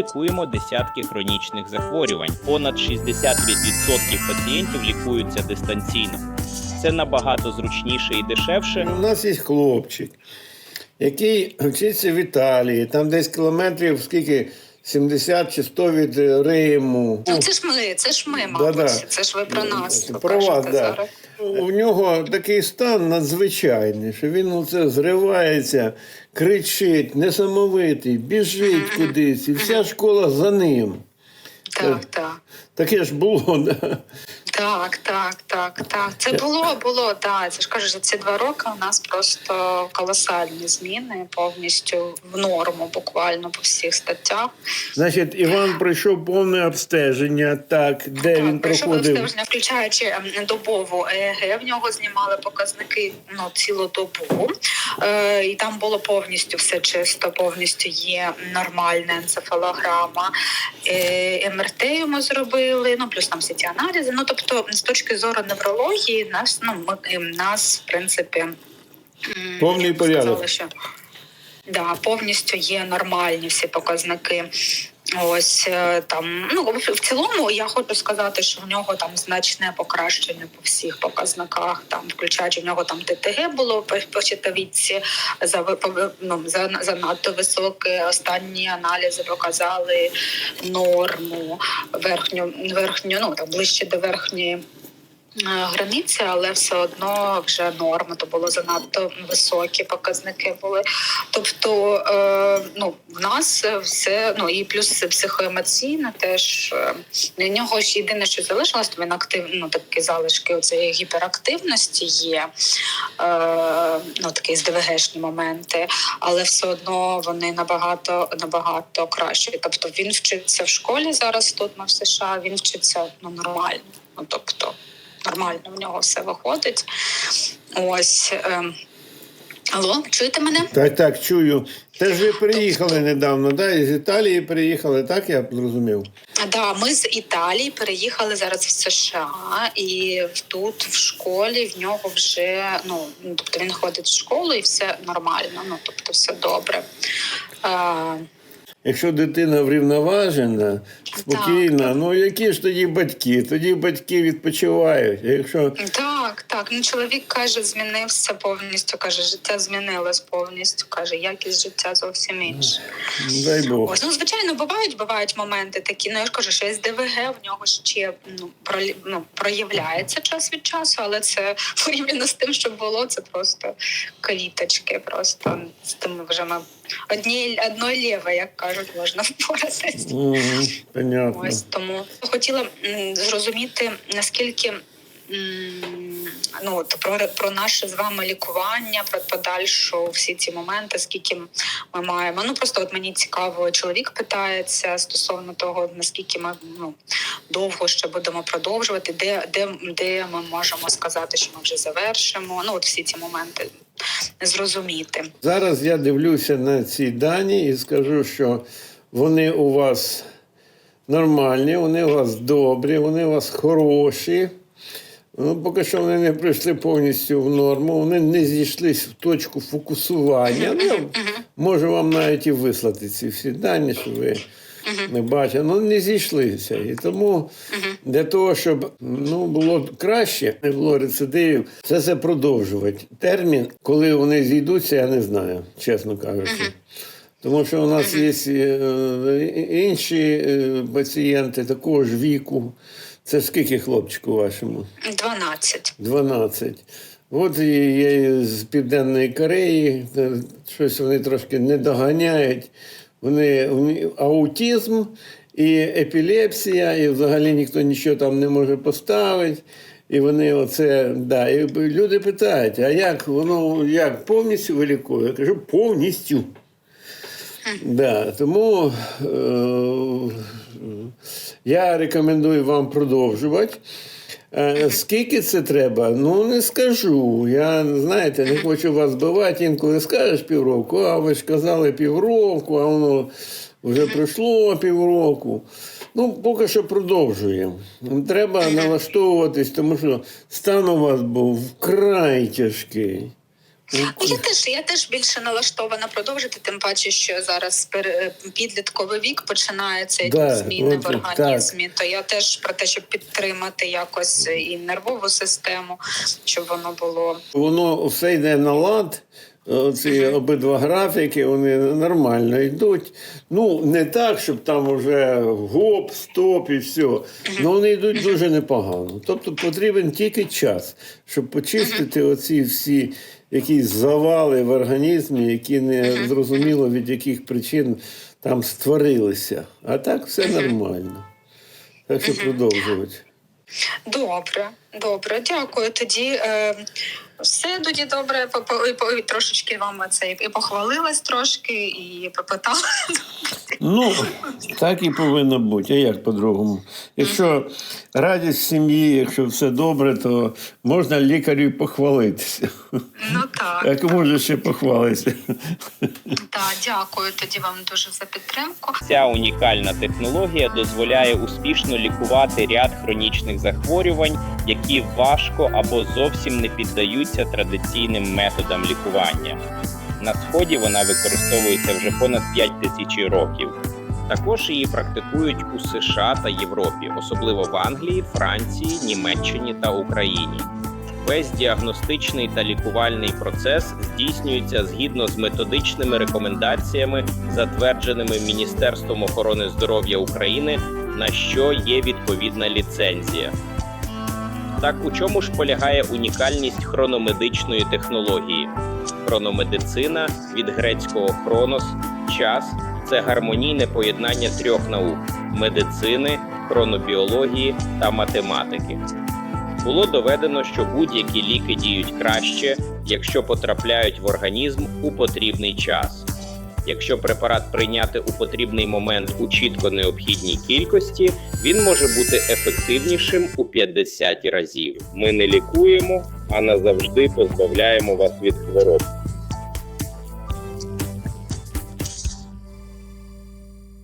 лікуємо десятки хронічних захворювань. Понад 65% пацієнтів лікуються дистанційно. Це набагато зручніше і дешевше, У нас є хлопчик, який вчиться в Італії, там десь кілометрів скільки 70 чи 100 від Риму. Ну це ж ми, це ж ми, мабуть. Да-да. Це ж ви про нас. Про вас, да. зараз. У нього такий стан надзвичайний, що він оце зривається, кричить, несамовитий, біжить кудись, і вся школа за ним. Так, так. Таке ж було, да. Так, так, так, так. Це було, було, так. Це ж кажу, за ці два роки у нас просто колосальні зміни повністю в норму, буквально по всіх статтях. Значить, Іван пройшов повне обстеження, так, де він Так, пройшов проходив. обстеження, включаючи ем, добову ЕЕГ, в нього знімали показники ну, цілодобу. Е, і там було повністю все чисто, повністю є нормальна енцефалограма. Е, МРТ йому зробили, ну плюс там всі ті аналізи. Ну тобто, з точки зору неврології, нас ну ми ем, нас, в принципі, Повний порядок. Сказали, що да, повністю є нормальні всі показники. Ось е, там, ну в цілому, я хочу сказати, що в нього там значне покращення по всіх показниках, там включаючи в нього там ТТГ було по, щитовідці за ну, за занадто високе. Останні аналізи показали норму верхню, верхню, ну там ближче до верхньої. Е, Границі, але все одно вже норма, то було занадто високі показники були. Тобто, е, ну в нас все ну і плюс психоемоційне теж е, нього ж єдине, що залишилось, то він актив, ну такі залишки оцеї гіперактивності є. Е, ну такі СДВГшні моменти, але все одно вони набагато набагато кращі. Тобто він вчиться в школі зараз тут ми в США. Він вчиться ну нормально. Ну тобто нормально в нього все виходить. Ось. Е, Алло, чуєте мене? Так, так, чую. Теж ви приїхали недавно, да? Із Італії приїхали, так я зрозумів. Да, ми з Італії переїхали зараз в США, і тут в школі в нього вже ну тобто він ходить в школу і все нормально. Ну тобто все добре. А, Якщо дитина врівноважена, спокійна, ну які ж тоді батьки? Тоді батьки відпочивають. Якщо так, так. Ну чоловік каже, змінився повністю. каже, життя змінилось повністю. каже, якість життя зовсім інша. дай Бог. Ось ну звичайно, бувають бувають моменти такі. Ну я ж кажу, що СДВГ в нього ще ну про ну, проявляється час від часу, але це порівняно з тим, що було, це просто квіточки. Просто з тим вже ми однією одної лєвою, як кажуть, можна впоратись. Понятно. Ось тому хотіла зрозуміти наскільки. Ну, про, про наше з вами лікування, про подальшу всі ці моменти, скільки ми маємо. Ну просто от мені цікаво, чоловік питається стосовно того, наскільки ми ну довго ще будемо продовжувати, де, де, де ми можемо сказати, що ми вже завершимо. Ну, от всі ці моменти зрозуміти. Зараз я дивлюся на ці дані і скажу, що вони у вас нормальні, вони у вас добрі, вони у вас хороші. Ну, поки що вони не прийшли повністю в норму, вони не зійшлись в точку фокусування. Ну, можу вам навіть і вислати ці всі дані, що ви не бачите. Ну, не зійшлися. І тому для того, щоб ну, було краще, не було рецидивів, це це продовжувати. Термін, коли вони зійдуться, я не знаю, чесно кажучи. Тому що у нас є е, інші е, пацієнти такого ж віку. Це скільки хлопчику вашому? 12. 12. От є з Південної Кореї, е, щось вони трошки не доганяють. Вони аутизм і епілепсія, і взагалі ніхто нічого там не може поставити. І вони оце, да. І люди питають, а як воно як повністю вилікує? Я кажу, повністю. Да, тому е, я рекомендую вам продовжувати. Е, Скільки це треба? Ну не скажу. Я знаєте, не хочу вас збивати. Інколи скажеш півроку, а ви ж казали півроку, а воно вже пройшло півроку. Ну, поки що продовжуємо. Треба налаштовуватись, тому що стан у вас був вкрай тяжкий. Ну, Я теж я теж більше налаштована продовжити, тим паче, що зараз пере- підлітковий вік починається і Да, зміни от в організмі. То я теж про те, щоб підтримати якось і нервову систему, щоб воно було Воно все йде на лад. Ці обидва графіки вони нормально йдуть. Ну, не так, щоб там уже гоп, стоп і все. Ну вони йдуть дуже непогано. Тобто потрібен тільки час, щоб почистити оці всі якісь завали в організмі, які не зрозуміло від яких причин там створилися. А так все нормально. Так що продовжувати. добре. Добре, дякую. Тоді е, все тоді добре. По- по- по- і трошечки вам це і похвалилась трошки, і попитала. Ну, так і повинно бути. А як по-другому? Якщо радість сім'ї, якщо все добре, то можна лікарю похвалитися. Ну так. Як може ще похвалитися? Так, дякую тоді вам дуже за підтримку. Ця унікальна технологія дозволяє успішно лікувати ряд хронічних захворювань, які важко або зовсім не піддаються традиційним методам лікування. На сході вона використовується вже понад 5 тисяч років. Також її практикують у США та Європі, особливо в Англії, Франції, Німеччині та Україні. Весь діагностичний та лікувальний процес здійснюється згідно з методичними рекомендаціями, затвердженими Міністерством охорони здоров'я України, на що є відповідна ліцензія. Так у чому ж полягає унікальність хрономедичної технології? Хрономедицина від грецького хронос час це гармонійне поєднання трьох наук медицини, хронобіології та математики. Було доведено, що будь-які ліки діють краще, якщо потрапляють в організм у потрібний час. Якщо препарат прийняти у потрібний момент у чітко необхідній кількості, він може бути ефективнішим у 50 разів. Ми не лікуємо, а назавжди позбавляємо вас від хвороб.